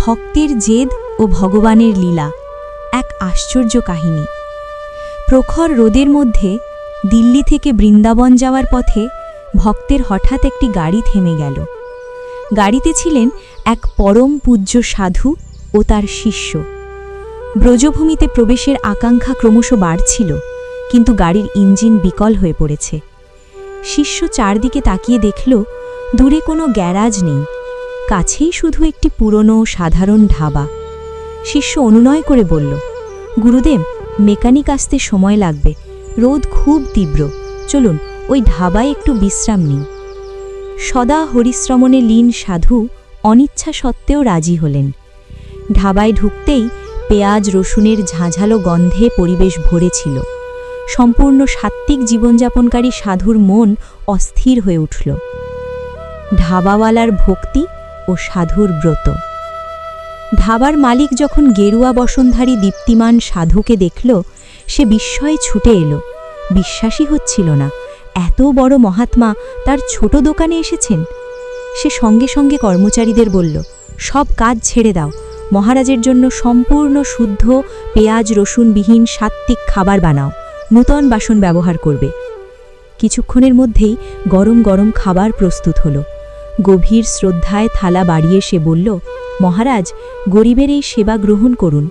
ভক্তের জেদ ও ভগবানের লীলা, এক আশ্চর্য কাহিনী। প্রখর রোদের মধ্যে দিল্লি থেকে বৃন্দাবন যাওয়ার পথে ভক্তের হঠাৎ একটি গাড়ি থেমে গেল। গাড়িতে ছিলেন এক পরম পূজ্য সাধু ও তার শিষ্য। ব্রজভূমিতে প্রবেশের আকাঙ্ক্ষা ক্রমশ বাড়ছিল, কিন্তু গাড়ির ইঞ্জিন বিকল হয়ে পড়েছে। শিষ্য চারদিকে তাকিয়ে দেখল, দূরে কোনো গ্যারাজ নেই। কাছেই শুধু একটি পুরনো, সাধারণ ঢাবা শিষ্য অনুনয় করে বলল, গুরুদেব, মেকানিক আসতে সময় লাগবে। রোদ খুব তীব্র। চলুন, ওই ঢাবায় একটু বিশ্রাম নিই। সদা হরিশ্রমণে লীন সাধু অনিচ্ছা সত্ত্বেও রাজি হলেন। ঢাবায় ঢুকতেই পেঁয়াজ, রসুনের ঝাঁঝালো গন্ধে পরিবেশ ভরেছিল সম্পূর্ণ সাত্ত্বিক জীবনযাপনকারী সাধুর মন অস্থির হয়ে উঠল। ঢাবাওয়ালার ভক্তি ও সাধুর ব্রত। ধাবার মালিক যখন গেরুয়া বসনধারী দীপ্তিমান সাধুকে দেখল, সে বিস্ময়ে ছুটে এলো। বিশ্বাসই হচ্ছিল না, এত বড় মহাত্মা তার ছোট দোকানে এসেছেন। সে সঙ্গে সঙ্গে কর্মচারীদের বলল, সব কাজ ছেড়ে দাও, মহারাজের জন্য সম্পূর্ণ শুদ্ধ পেঁয়াজ রসুনবিহীন সাত্ত্বিক খাবার বানাও, নূতন বাসন ব্যবহার করবে। কিছুক্ষণের মধ্যেই গরম গরম খাবার প্রস্তুত হলো। গভীর শ্রদ্ধায় থালা বাড়িয়ে সে বলল, মহারাজ, গরিবের এই সেবা গ্রহণ করুন।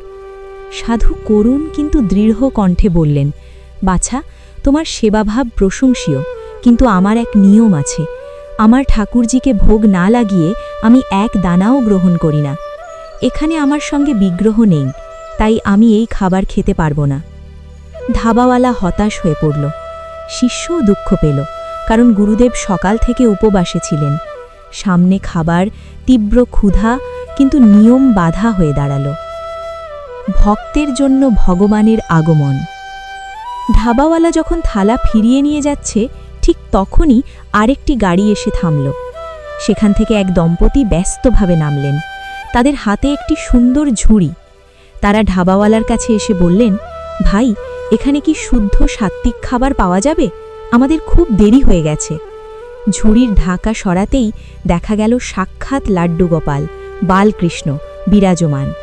সাধু করুণ কিন্তু দৃঢ় কণ্ঠে বললেন, বাছা, তোমার সেবাভাব প্রশংসীয়, কিন্তু আমার এক নিয়ম আছে। আমার ঠাকুরজিকে ভোগ না লাগিয়ে আমি এক দানাও গ্রহণ করি না। এখানে আমার সঙ্গে বিগ্রহ নেই, তাই আমি এই খাবার খেতে পারব না। ধাবাওয়ালা হতাশ হয়ে পড়ল। শিষ্যও দুঃখ পেল, কারণ গুরুদেব সকাল থেকে উপবাসে ছিলেন। সামনে খাবার, তীব্র ক্ষুধা কিন্তু নিয়ম বাধা হয়ে দাঁড়াল। ভক্তের জন্য ভগবানের আগমন। ধাবাওয়ালা যখন থালা ফিরিয়ে নিয়ে যাচ্ছে, ঠিক তখনই আরেকটি গাড়ি এসে থামল। সেখান থেকে এক দম্পতি ব্যস্তভাবে নামলেন। তাদের হাতে একটি সুন্দর ঝুড়ি। তারা ঢাবাওয়ালার কাছে এসে বললেন, ভাই, এখানে কি শুদ্ধ সাত্ত্বিক খাবার পাওয়া যাবে? আমাদের খুব দেরি হয়ে গেছে। ঝুড়ির ঢাকা সরাতেই দেখা গেল সাক্ষাৎ লাড্ডু গোপাল বালকৃষ্ণ, বিরাজমান।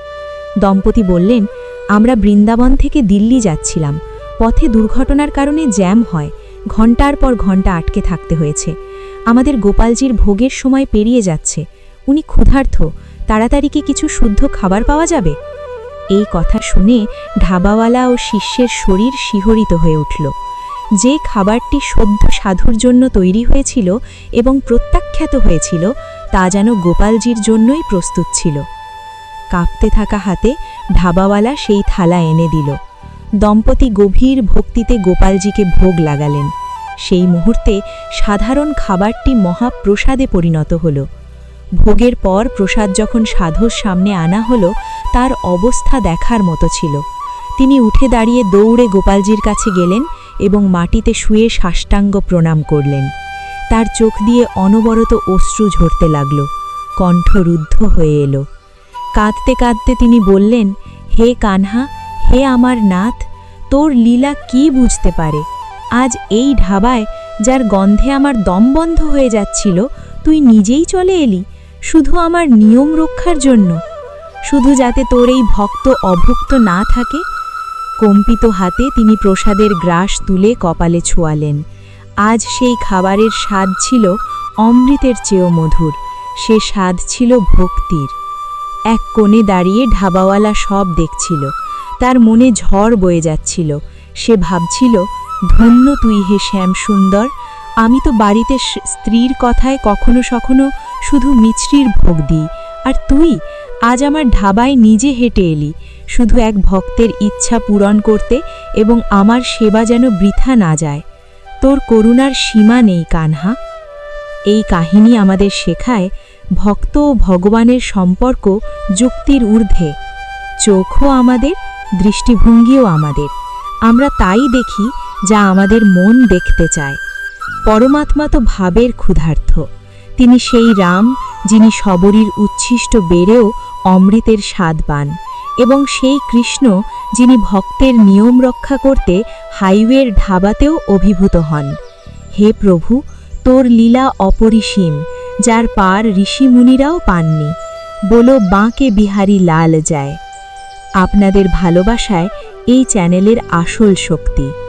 দম্পতি বললেন, আমরা বৃন্দাবন থেকে দিল্লি যাচ্ছিলাম। পথে দুর্ঘটনার কারণে জ্যাম হয়। ঘণ্টার পর ঘণ্টা আটকে থাকতে হয়েছে। আমাদের গোপালজির ভোগের সময় পেরিয়ে যাচ্ছে। উনি ক্ষুধার্থ। তাড়াতাড়ি কি কিছু শুদ্ধ খাবার পাওয়া যাবে? এই কথা শুনে ঢাবাওয়ালা ও শিষ্যের শরীর শিহরিত হয়ে উঠল। যে খাবারটি সদ্য সাধুর জন্য তৈরি হয়েছিল এবং প্রত্যাখ্যাত হয়েছিল, তা যেন গোপালজির জন্যই প্রস্তুত ছিল। কাঁপতে থাকা হাতে ঢাবাওয়ালা সেই থালা এনে দিল। দম্পতি গভীর ভক্তিতে গোপালজিকে ভোগ লাগালেন। সেই মুহূর্তে সাধারণ খাবারটি মহাপ্রসাদে পরিণত হল। ভোগের পর প্রসাদ যখন সাধুর সামনে আনা হলো, তার অবস্থা দেখার মতো ছিল। তিনি উঠে দাঁড়িয়ে দৌড়ে গোপালজির কাছে গেলেন এবং মাটিতে শুয়ে সাষ্টাঙ্গ প্রণাম করলেন। তার চোখ দিয়ে অনবরত অশ্রু ঝরতে লাগল, কণ্ঠ রুদ্ধ হয়ে এলো। কাঁদতে কাঁদতে তিনি বললেন, হে কানহা, হে আমার নাথ তোর লীলা কি বুঝতে পারে? আজ এই ঢাবায়, যার গন্ধে আমার দম বন্ধ হয়ে যাচ্ছিল, তুই নিজেই চলে এলি, শুধু আমার নিয়ম রক্ষার জন্য। শুধু যাতে তোর এই ভক্ত অভুক্ত না থাকে কম্পিত হাতে তিনি প্রসাদের গ্রাস তুলে কপালে ছোঁয়ালেন। আজ সেই খাবারের স্বাদ ছিল অমৃতের চেয়েও মধুর, সে স্বাদ ছিল ভক্তির। এক কোণে দাঁড়িয়ে ঢাবাওয়ালা সব দেখছিল, তার মনে ঝড় বয়ে যাচ্ছিল, সে ভাবছিল, ধন্য তুই হে শ্যাম সুন্দর আমি তো বাড়িতে স্ত্রীর কথায় কখনো সখনো শুধু মিছরির ভোগ দিই, আর তুই আজ আমার ঢাবায় নিজে হেঁটে এলি, শুধু এক ভক্তের ইচ্ছা পূরণ করতে এবং আমার সেবা যেন বৃথা না যায়। তোর করুণার সীমা নেই কানহা। এই কাহিনী আমাদের শেখায় ভক্ত ও ভগবানের সম্পর্ক যুক্তির ঊর্ধ্বে। চোখও আমাদের, দৃষ্টিভঙ্গিও আমাদের। আমরা তাই দেখি যা আমাদের মন দেখতে চায়। পরমাত্মা তো ভাবের ক্ষুধার্থ। তিনি সেই রাম যিনি শবরীর উচ্ছিষ্ট বেড়েও অমৃতের স্বাদ পান এবং সেই কৃষ্ণ যিনি ভক্তের নিয়ম রক্ষা করতে হাইওয়ের ঢাবাতেও অভিভূত হন। হে প্রভু, তোর লীলা অপরিসীম, যার পার ঋষিমুনিরাও পাননি। বলো, বাঁকে বিহারি লাল যায়। আপনাদের ভালোবাসায় এই চ্যানেলের আসল শক্তি।